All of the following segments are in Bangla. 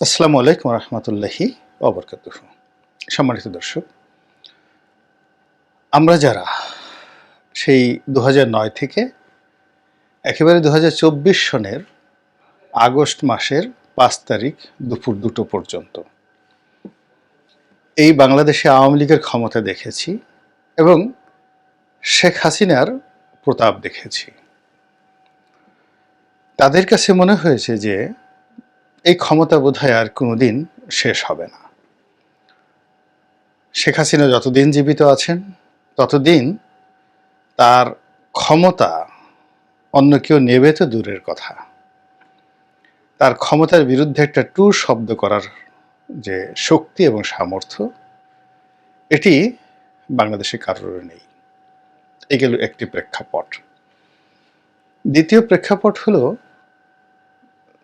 আসসালামু আলাইকুম রহমতুল্লাহি অবরকাত সম্মানিত দর্শক, আমরা যারা সেই দু নয় থেকে একেবারে দু হাজার চব্বিশ সনের আগস্ট মাসের পাঁচ তারিখ দুপুর দুটো পর্যন্ত এই বাংলাদেশে আওয়ামী লীগের ক্ষমতা দেখেছি এবং শেখ হাসিনার প্রতাপ দেখেছি। তাদের কাছে মনে হয়েছে যে এই ক্ষমতা বোধহয় আর কোনোদিন শেষ হবে না। শেখ হাসিনা যতদিন জীবিত আছেন, ততদিন তার ক্ষমতা অন্য কেউ নেবে তো দূরের কথা। তার ক্ষমতার বিরুদ্ধে একটা টু শব্দ করার যে শক্তি এবং সামর্থ্য, এটি বাংলাদেশে কারোর নেই। এগুলো একটি প্রেক্ষাপট। দ্বিতীয় প্রেক্ষাপট হলো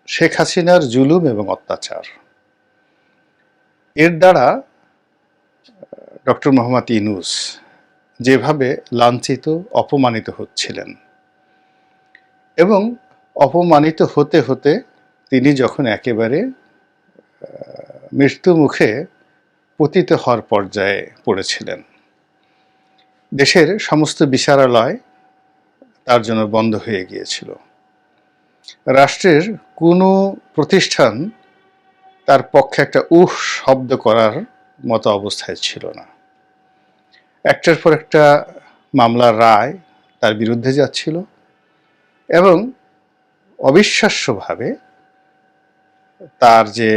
শেখ হাসিনার জুলুম এবং অত্যাচার। এর দ্বারা ডক্টর মোহাম্মদ ইনুস যেভাবে লাঞ্ছিত, অপমানিত হচ্ছিলেন এবং অপমানিত হতে হতে তিনি যখন একেবারে মৃত্যু মুখে পতিত হওয়ার পর্যায়ে পড়েছিলেন। দেশের সমস্ত বিচারালয় তার জন্য বন্ধ হয়ে গিয়েছিল। রাষ্ট্রের কোনো প্রতিষ্ঠান তার পক্ষে একটা উহ শব্দ করার মতো অবস্থায় ছিল না। একটার পর একটা মামলার রায় তার বিরুদ্ধে যাচ্ছিল এবং অবিশ্বাস্যভাবে তার যে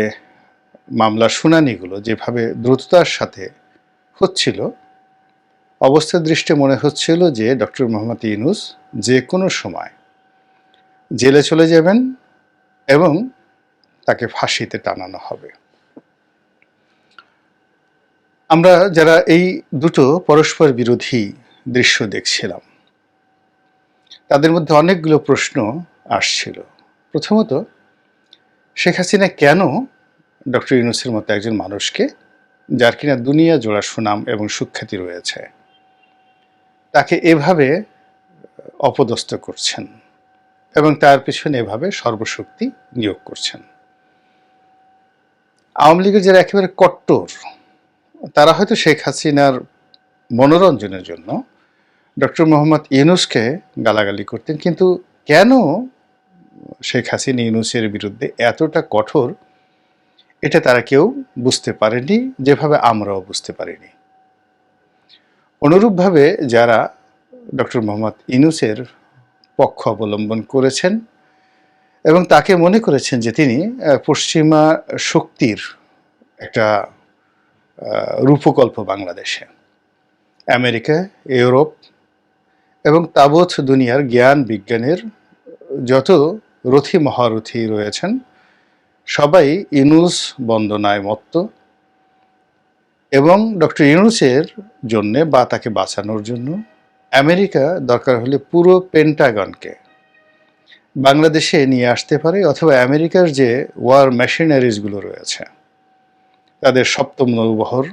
মামলার শুনানিগুলো যেভাবে দ্রুততার সাথে হচ্ছিল অবস্থার দৃষ্টি মনে হচ্ছিল যে ডক্টর মোহাম্মদ ইউনুস যে কোনো সময় জেলে চলে যাবেন এবং তাকে ফাঁসিতে টানানো হবে। আমরা যারা এই দুটো পরস্পর বিরোধী দৃশ্য দেখছিলাম, তাদের মধ্যে অনেকগুলো প্রশ্ন আসছিল। প্রথমত, শেখ হাসিনা কেন ডক্টর ইউনুসের মতো একজন মানুষকে, যার কিনা দুনিয়া জোড়া সুনাম এবং সুখ্যাতি রয়েছে, তাকে এভাবে অপদস্থ করছেন? এবং তার পিছনে এভাবে সর্বশক্তি নিয়োগ করছেন। আওয়ামী লীগের যারা একেবারে কট্টর, তারা হয়তো শেখ হাসিনার মনোরঞ্জনের জন্য ডক্টর মোহাম্মদ ইউনুসকে গালাগালি করতেন, কিন্তু কেন শেখ হাসিনা ইউনুসের বিরুদ্ধে এতটা কঠোর, এটা তারা কেউ বুঝতে পারেনি, যেভাবে আমরাও বুঝতে পারিনি। অনুরূপভাবে যারা ডক্টর মোহাম্মদ ইনুসের পক্ষ অবলম্বন করেছেন এবং তাকে মনে করেছেন যে তিনি পশ্চিমা শক্তির একটা রূপকল্প বাংলাদেশে। আমেরিকা, ইউরোপ এবং তাবৎ দুনিয়ার জ্ঞান বিজ্ঞানের যত রথী মহারথি রয়েছেন, সবাই ইনুস বন্দনায় মত্ত এবং ডক্টর ইউনুসের জন্যে বা তাকে বাঁচানোর জন্য আমেরিকা দরকার হলে পুরো পেন্টাগনকে বাংলাদেশে নিয়ে আসতে পারে, অথবা আমেরিকার যে ওয়ার মেশিনারিজগুলো রয়েছে, তাদের সপ্তম নৌবহর,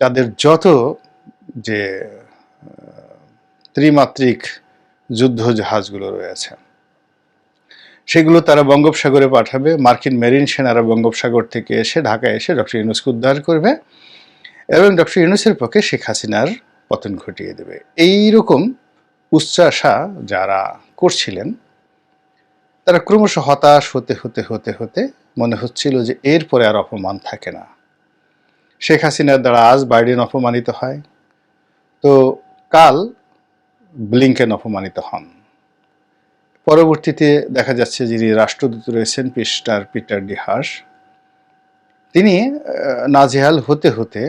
তাদের যত যে ত্রিমাত্রিক যুদ্ধ জাহাজগুলো রয়েছে, সেগুলো তারা বঙ্গোপসাগরে পাঠাবে। মার্কিন মেরিন সেনারা বঙ্গোপসাগর থেকে এসে ঢাকায় এসে ডক্টর ইউনুসকে উদ্ধার করবে এবং ডক্টর ইউনুসের পক্ষে শেখ হাসিনার পতন ঘটিয়ে দেবে। এই রকম উচ্চাসা যারা করছিলেন, তারা ক্রমশ হতাশ হতে হতে হতে হতে মনে হচ্ছিল যে এরপরে আর অপমান থাকে না। শেখ হাসিনার দ্বারা আজ বাইডেন অপমানিত হয়। তো কাল ব্লিংকেন অপমানিত হন। পরবর্তীতে দেখা যাচ্ছে যিনি রাষ্ট্রদূত রয়েছেন পিস্টার পিটার ডিহাস তিনি নাজেহাল হতে হতে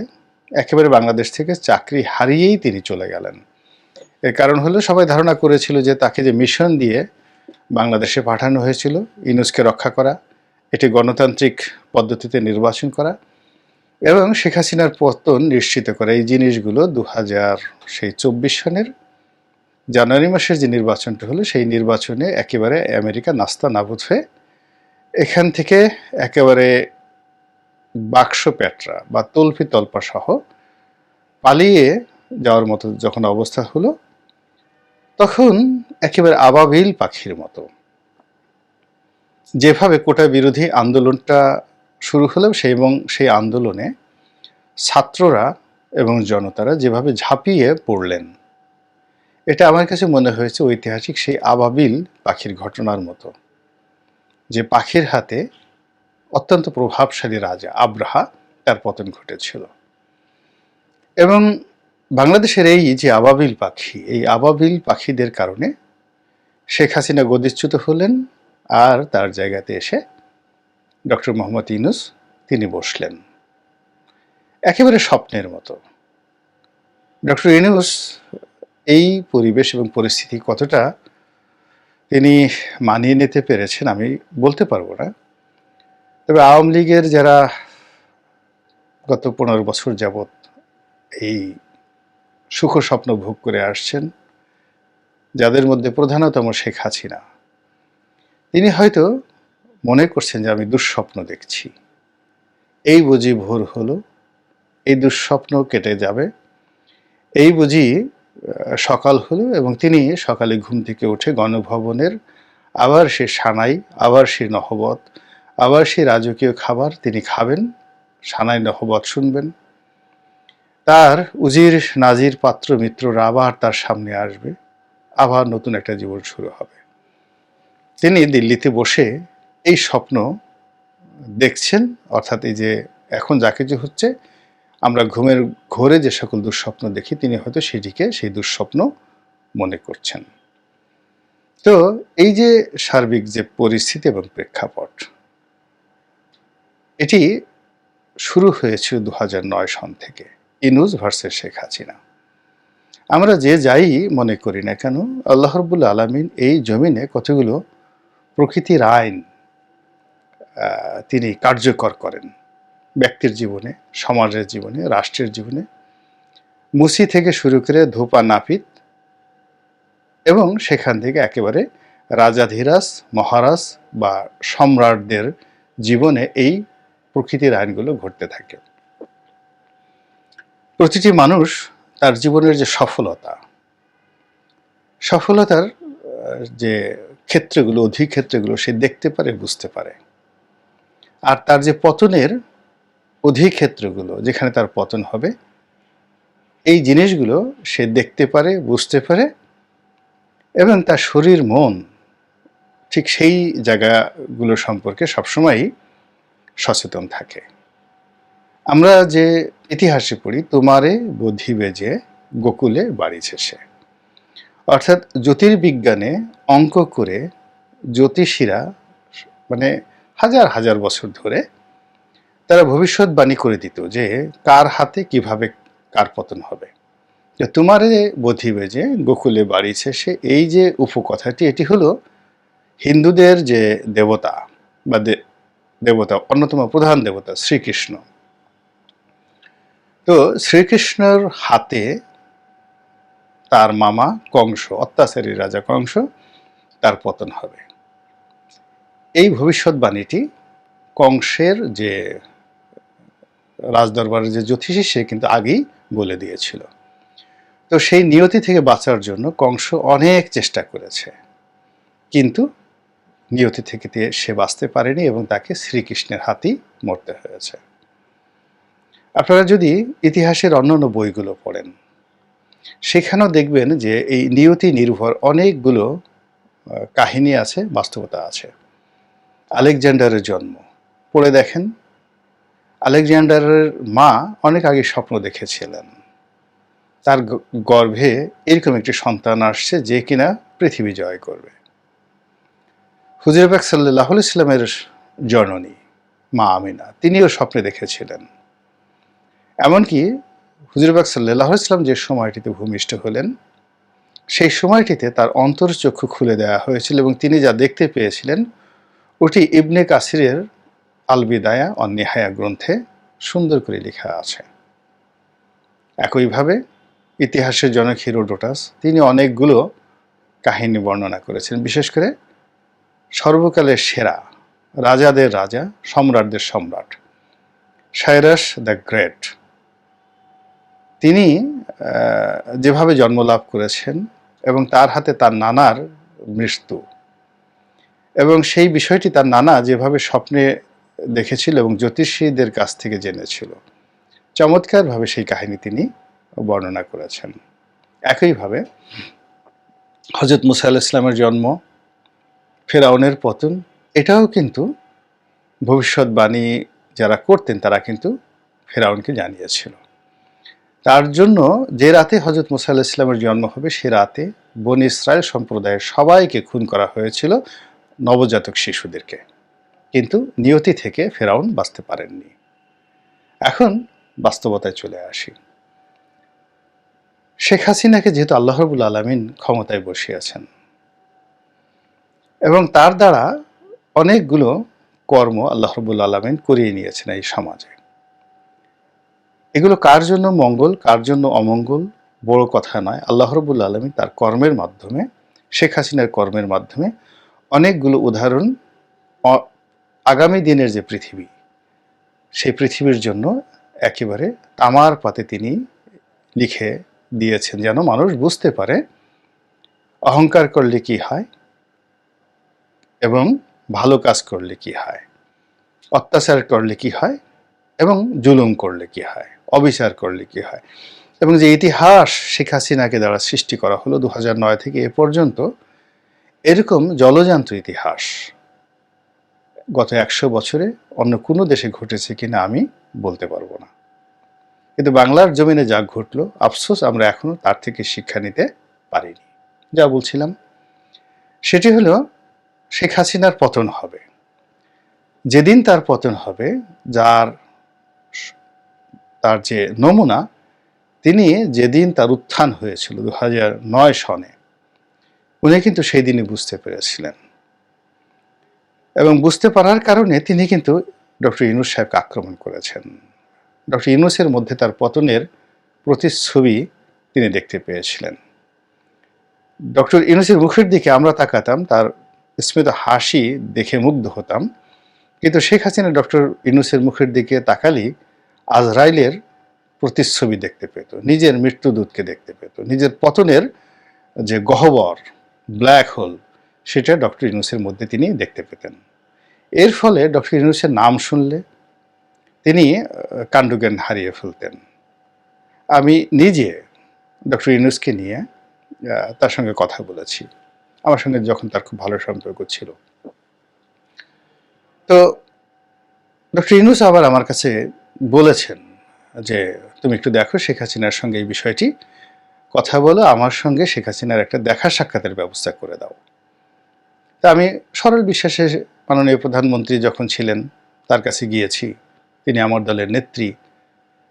একেবারে বাংলাদেশ থেকে চাকরি হারিয়েই তিনি চলে গেলেন। এর কারণ হলো সবাই ধারণা করেছিল যে তাকে যে মিশন দিয়ে বাংলাদেশে পাঠানো হয়েছিল ইনুসকে রক্ষা করা, এটি গণতান্ত্রিক পদ্ধতিতে নির্বাচন করা এবং শেখ হাসিনার পতন নিশ্চিত করা। এই জিনিসগুলো দু হাজার সেই চব্বিশ সনের জানুয়ারি মাসের যে নির্বাচনটা হলো, সেই নির্বাচনে একেবারে আমেরিকা নাস্তা নাবুদ হয়ে এখান থেকে একেবারে বাক্স প্যাটরা বা তলফি তল্পা সহ পালিয়ে যাওয়ার মতো যখন অবস্থা হলো, তখন একেবারে আবাবিল পাখির মতো। যেভাবে কোটা বিরোধী আন্দোলনটা শুরু হলেও সেই এবং সেই আন্দোলনে ছাত্ররা এবং জনতারা যেভাবে ঝাঁপিয়ে পড়লেন, এটা আমার কাছে মনে হয়েছে ঐতিহাসিক সেই আবাবিল পাখির ঘটনার মতো। যে পাখির হাতে অত্যন্ত প্রভাবশালী রাজা আব্রাহা তার পতন ঘটেছিল। এবং বাংলাদেশের এই যে আবাবিল পাখি, এই আবাবিল পাখিদের কারণে শেখ হাসিনা গদিচ্যুত হলেন আর তার জায়গাতে এসে ডক্টর মোহাম্মদ ইউনুস তিনি বসলেন। একেবারে স্বপ্নের মতো। ডক্টর ইউনুস এই পরিবেশ এবং পরিস্থিতি কতটা তিনি মানিয়ে নিতে পেরেছেন আমি বলতে পারব না। তবে আওয়ামী লীগের যারা গত পনেরো বছর যাবৎ এই সুখ স্বপ্ন ভোগ করে আসছেন, যাদের মধ্যে প্রধানতম শেখ হাসিনা, তিনি হয়তো মনে করছেন যে আমি দুঃস্বপ্ন দেখছি। এই বুঝি ভোর হলো, এই দুঃস্বপ্ন কেটে যাবে, এই বুঝি সকাল হলো এবং তিনি সকালে ঘুম থেকে উঠে গণভবনের আবার সে সানাই, আবার সে নহবত আবার সেই রাজকীয় খাবার তিনি খাবেন, সানাই নহবত শুনবেন। তার উজির নাজির পাত্র মিত্ররা আবার তার সামনে আসবে, আবার নতুন একটা জীবন শুরু হবে। তিনি দিল্লিতে বসে এই স্বপ্ন দেখছেন, অর্থাৎ এই যে এখন যা কিছু হচ্ছে, আমরা ঘুমের ঘোরে যে সকল দুঃস্বপ্ন দেখি, তিনি হয়তো সেটিকে সেই দুঃস্বপ্ন মনে করছেন। তো এই যে সার্বিক যে পরিস্থিতি এবং প্রেক্ষাপট এটি শুরু হয়েছিল দু সন থেকে, ইনুজ ভার্সেস শেখ হাসিনা। আমরা যে যাই মনে করি না কেন, আল্লাহ রবুল্লা আলমিন এই জমিনে কতগুলো প্রকৃতির আইন তিনি কার্যকর করেন। ব্যক্তির জীবনে, সমাজের জীবনে, রাষ্ট্রের জীবনে। মুসি থেকে শুরু করে ধোপা, নাপিত এবং সেখান থেকে একেবারে রাজাধীরাজ, মহারাজ বা সম্রাটদের জীবনে এই প্রকৃতির আইনগুলো ঘটতে থাকে। প্রতিটি মানুষ তার জীবনের যে সফলতা, সফলতার যে ক্ষেত্রগুলো অধিক ক্ষেত্রগুলো সে দেখতে পারে, বুঝতে পারে। আর তার যে পতনের অধিক ক্ষেত্রগুলো যেখানে তার পতন হবে, এই জিনিসগুলো সে দেখতে পারে, বুঝতে পারে এবং তার শরীর, মন ঠিক সেই জায়গাগুলো সম্পর্কে সবসময়ই সচেতন থাকে। আমরা যে ইতিহাসে পড়ি, তোমারে বোধিবে যে গোকুলে বাড়িছে সে অর্থাৎ জ্যোতির্বিজ্ঞানে অঙ্ক করে জ্যোতিষীরা মানে হাজার হাজার বছর ধরে তারা ভবিষ্যৎবাণী করে দিত যে কার হাতে কীভাবে কার পতন হবে। যে তোমারে বোধিবে যে গোকুলে বাড়িছে সে এই যে উপকথাটি, এটি হলো হিন্দুদের যে দেবতা বা দেবতা, অন্যতম প্রধান দেবতা শ্রীকৃষ্ণ। তো শ্রীকৃষ্ণর হাতে তার মামা কংস, অত্যাচারী রাজা কংস, তার পতন হবে। এই ভবিষ্যৎবাণীটি কংসের যে রাজদরবারের যে জ্যোতিষী, সে কিন্তু আগেই বলে দিয়েছিল। তো সেই নিয়তি থেকে বাঁচার জন্য কংস অনেক চেষ্টা করেছে। কিন্তু নিয়তি থেকে সে বাঁচতে পারেনি এবং তাকে শ্রীকৃষ্ণের হাতেই মরতে হয়েছে। আপনারা যদি ইতিহাসের অন্যান্য বইগুলো পড়েন, সেখানেও দেখবেন যে এই নিয়তি নির্ভর অনেকগুলো কাহিনী আছে, বাস্তবতা আছে। আলেকজান্ডারের জন্ম, পড়ে দেখেন। আলেকজান্ডারের মা অনেক আগে স্বপ্ন দেখেছিলেন। তার গর্ভে এরকম একটি সন্তান আসছে যে কিনা পৃথিবী জয় করবে। হুজুরবাক সাল্লাহ ইসলামের জননী মা আমিনা, তিনিও স্বপ্নে দেখেছিলেন। এমনকি হুজুরবাক সাল্লাহ ইসলাম যে সময়টিতে ভূমিষ্ঠ হলেন, সেই সময়টিতে তার অন্তর্চক্ষু খুলে দেওয়া হয়েছিল এবং তিনি যা দেখতে পেয়েছিলেন, ওটি ইবনে কাসিরের আলবিদায়া অন্যাহায়া গ্রন্থে সুন্দর করে লেখা আছে। একইভাবে ইতিহাসের জনক হিরোডোটাস, তিনি অনেকগুলো কাহিনী বর্ণনা করেছেন, বিশেষ করে সর্বকালের সেরা, রাজাদের রাজা, সম্রাটদের সম্রাট। Cyrus the great. তিনি যেভাবে জন্মলাভ করেছেন এবং তার হাতে তার নানার মৃত্যু। এবং সেই বিষয়টি তার নানা যেভাবে স্বপ্নে দেখেছিল এবং জ্যোতিষীদের কাছ থেকে জেনেছিল। চমৎকারভাবে সেই কাহিনী তিনি বর্ণনা করেছেন। একইভাবে হজরত মুসা আল ইসলামের জন্ম ফেরাউনের পতন, এটাও কিন্তু ভবিষ্যৎবাণী যারা করতেন, তারা কিন্তু ফেরাউনকে জানিয়েছিল। তার জন্য যে রাতে হজরত মুসা আল্লাহ ইসলামের জন্ম হবে, সে রাতে বন ইসরায়েল সম্প্রদায়ের সবাইকে খুন করা হয়েছিল নবজাতক শিশুদেরকে। কিন্তু নিয়তি থেকে ফেরাউন বাঁচতে পারেননি। এখন বাস্তবতায় চলে আসি। শেখ হাসিনাকে যেহেতু আল্লাহ রবুল আলমিন ক্ষমতায় বসিয়েছেন এবং তার দ্বারা অনেকগুলো কর্ম আল্লাহ রবুল আলমিন করিয়ে নিয়েছেন এই সমাজে। এগুলো কার জন্য মঙ্গল, কার জন্য অমঙ্গল বড় কথা নয়। আল্লাহ রবুল আলমী তার কর্মের মাধ্যমে, শেখ হাসিনার কর্মের মাধ্যমে অনেকগুলো উদাহরণ আগামী দিনের যে পৃথিবী, সেই পৃথিবীর জন্য একেবারে তামার পাতে তিনি লিখে দিয়েছেন যেন মানুষ বুঝতে পারে, অহংকার করলে কি হয়? এবং ভালো কাজ করলে কি হয়? অত্যাচার করলে কি হয়? এবং জুলুম করলে কি হয়? অবিচার করলে কি হয়? এবং যে ইতিহাস শেখ হাসিনাকে দ্বারা সৃষ্টি করা হলো দু নয় থেকে এ পর্যন্ত, এরকম জলজান্ত ইতিহাস গত একশো বছরে অন্য কোনো দেশে ঘটেছে কিনা আমি বলতে পারব না। কিন্তু বাংলার জমিনে যা ঘটলো, আফসোস আমরা এখনও তার থেকে শিক্ষা নিতে পারিনি। যা বলছিলাম, সেটি হলো শেখ হাসিনার পতন হবে। যেদিন তার পতন হবে, যার তার যে নমুনা, তিনি যেদিন তার উত্থান হয়েছিল দু নয় সনে, উনি কিন্তু সেই দিনই বুঝতে পেরেছিলেন। এবং বুঝতে পারার কারণে তিনি কিন্তু ডক্টর ইনুস সাহেবকে আক্রমণ করেছেন। ডক্টর ইনুসের মধ্যে তার পতনের প্রতিচ্ছবি তিনি দেখতে পেয়েছিলেন। ডক্টর ইনুসের মুখের দিকে আমরা তাকাতাম, তার স্মিত হাসি দেখে মুগ্ধ হতাম। কিন্তু শেখ হাসিনা ডক্টর ইনুসের মুখের দিকে তাকালি আজরাইলের প্রতিচ্ছবি দেখতে পেত, নিজের মৃত্যুদূতকে দেখতে পেত, নিজের পতনের যে গহ্বর, ব্ল্যাক হোল, সেটা ডক্টর ইনুসের মধ্যে তিনি দেখতে পেতেন। এর ফলে ডক্টর ইনুসের নাম শুনলে তিনি কাণ্ডজ্ঞান হারিয়ে ফেলতেন। আমি নিজে ডক্টর ইনুসকে নিয়ে তার সঙ্গে কথা বলেছি। আমার সঙ্গে যখন তার খুব ভালো সম্পর্ক ছিল। তো ডক্টর ইনুস আবার আমার কাছে বলেছেন যে, তুমি একটু দেখো শেখ হাসিনার সঙ্গে এই বিষয়টি। কথা বলো, আমার সঙ্গে শেখ হাসিনার একটা দেখা সাক্ষাতের ব্যবস্থা করে দাও। তা আমি সরল বিশ্বাসে মাননীয় প্রধানমন্ত্রী যখন ছিলেন, তার কাছে গিয়েছি। তিনি আমার দলের নেত্রী।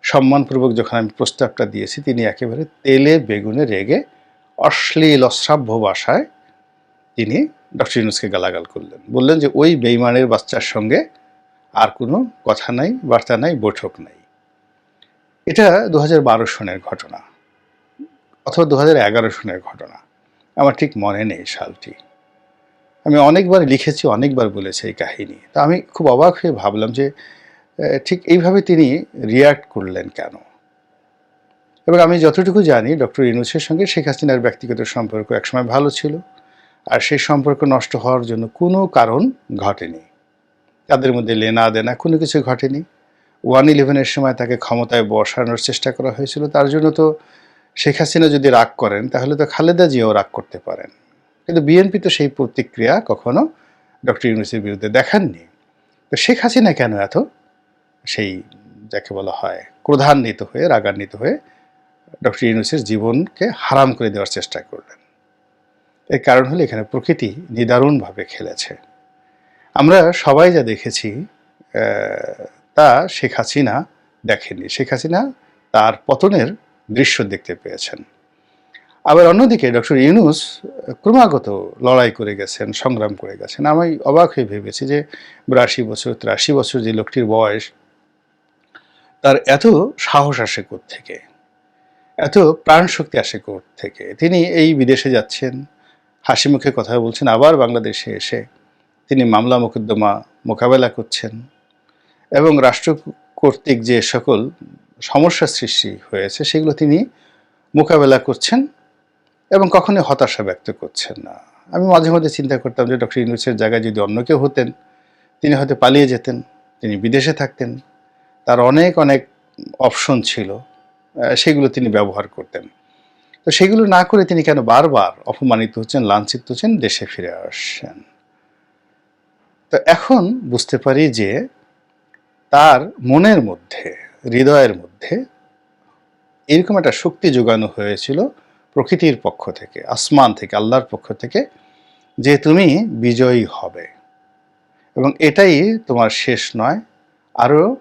সম্মানপূর্বক যখন আমি প্রস্তাবটা দিয়েছি, তিনি একেবারে তেলে, বেগুনে রেগে অশ্লীল, অশ্রাব্য ভাষায় তিনি ডক্টর ইউনুসকে গালাগাল করলেন। বললেন যে, ওই বেইমানের বাচ্চার সঙ্গে আর কোনো কথা নাই, বার্তা নাই, বৈঠক নাই। এটা দু বারো সনের ঘটনা অথবা দু এগারো সনের ঘটনা। আমার ঠিক মনে নেই সালটি। আমি অনেকবার লিখেছি, অনেকবার বলেছি এই কাহিনী। তা আমি খুব অবাক হয়ে ভাবলাম যে ঠিক এইভাবে তিনি রিয়াক্ট করলেন কেন? এবং আমি যতটুকু জানি, ডক্টর ইনুসের সঙ্গে শেখ হাসিনার ব্যক্তিগত সম্পর্ক একসময় ভালো ছিল। আর সেই সম্পর্ক নষ্ট হওয়ার জন্য কোনো কারণ ঘটেনি। তাদের মধ্যে লেনা দেনা কোনো কিছু ঘটেনি। ওয়ান ইলেভেনের সময় তাকে ক্ষমতায় বসানোর চেষ্টা করা হয়েছিল। তার জন্য তো শেখ হাসিনা যদি রাগ করেন, তাহলে তো খালেদা জিয়াও রাগ করতে পারেন। কিন্তু বিএনপি তো সেই প্রতিক্রিয়া কখনো ডক্টর ইউনুসের বিরুদ্ধে দেখাননি। তো শেখ হাসিনা কেন এত? সেই যাকে বলা হয় ক্রোধান্বিত হয়ে, রাগান্বিত হয়ে ডক্টর ইউনুসের জীবনকে হারাম করে দেওয়ার চেষ্টা করলেন। এর কারণ হলো এখানে প্রকৃতি নিদারুণভাবে খেলেছে। আমরা সবাই যা দেখেছি তা শেখ হাসিনা দেখেনি শেখ হাসিনা তার পতনের দৃশ্য দেখতে পেয়েছেন। আবার অন্যদিকে ডক্টর ইউনুস ক্রমাগত লড়াই করে গেছেন, সংগ্রাম করে গেছেন। আমি অবাক হয়ে ভেবেছি যে বিরাশি বছর, তিরাশি বছর যে লোকটির বয়স, তার এত সাহস আসে থেকে এত প্রাণ শক্তি আসে থেকে তিনি এই বিদেশে যাচ্ছেন হাসি মুখে কথা বলছেন, আবার বাংলাদেশে এসে তিনি মামলা মোকদ্দমা মোকাবেলা করছেন এবং রাষ্ট্র কর্তৃক যে সকল সমস্যা সৃষ্টি হয়েছে সেগুলো তিনি মোকাবেলা করছেন এবং কখনোই হতাশা ব্যক্ত করছেন না। আমি মাঝে মাঝে চিন্তা করতাম যে ডক্টর ইউনুসের জায়গায় যদি অন্য কেউ হতেন, তিনি হয়তো পালিয়ে যেতেন, তিনি বিদেশে থাকতেন, তার অনেক অনেক অপশন ছিল সেগুলো তিনি ব্যবহার করতেন। তো সেগুলো না করে তিনি কেন বারবার অপমানিত হচ্ছেন, লাঞ্ছিত হচ্ছেন, দেশে ফিরে আসছেন? তো এখন বুঝতে পারি যে তার মনের মধ্যে, হৃদয়ের মধ্যে এরকম একটা শক্তি যোগানো হয়েছিল প্রকৃতির পক্ষ থেকে, আসমান থেকে, আল্লাহর পক্ষ থেকে, যে তুমি বিজয়ী হবে। এবং এটাই তোমার শেষ নয় আরও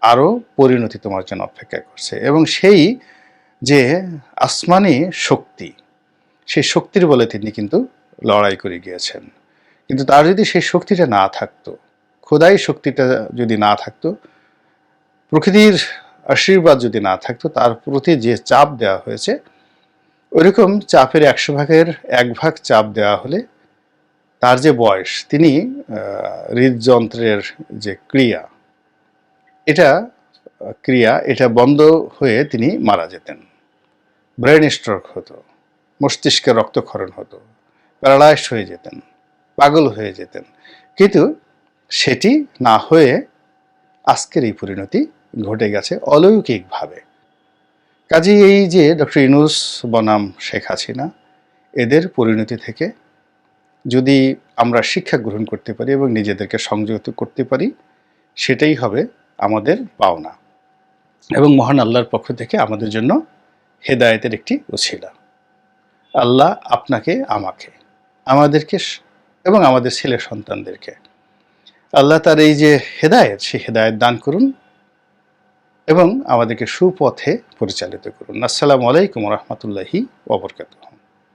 আরও পরিণতি তোমার জন্য অপেক্ষা করছে। এবং সেই যে আসমানি শক্তি, সেই শক্তির বলে তিনি কিন্তু লড়াই করে গিয়েছেন। কিন্তু তার যদি সেই শক্তিটা না থাকতো, খোদাই শক্তিটা যদি না থাকতো, প্রকৃতির আশীর্বাদ যদি না থাকতো, তার প্রতি যে চাপ দেওয়া হয়েছে, ওইরকম চাপের একশো ভাগের এক ভাগ চাপ দেওয়া হলে তার যে বয়স, তিনি হৃদযন্ত্রের যে ক্রিয়া, এটা ক্রিয়া, এটা বন্ধ হয়ে তিনি মারা যেতেন। ব্রেন স্ট্রোক হতো, মস্তিষ্কে রক্তক্ষরণ হতো প্যারালাইজড হয়ে যেতেন, পাগল হয়ে যেতেন। কিন্তু সেটি না হয়ে আজকের এই পরিণতি ঘটে গেছে অলৌকিকভাবে। কাজে এই যে ডক্টর ইনুস বনাম শেখ হাসিনা, এদের পরিণতি থেকে যদি আমরা শিক্ষা গ্রহণ করতে পারি এবং নিজেদেরকে সংযত করতে পারি, সেটাই হবে আমাদের পাওনা। এবং মহান আল্লাহর পক্ষ থেকে আমাদের জন্য হেদায়েতের একটি উছিলা আল্লাহ আপনাকে, আমাকে, আমাদেরকে এবং আমাদের ছেলে সন্তানদেরকে। আল্লাহ তার এই যে হেদায়ত সে হেদায়ত দান করুন এবং আমাদেরকে সুপথে পরিচালিত করুন। আসসালামু আলাইকুম রহমতুল্লাহি ওবরকাতুহ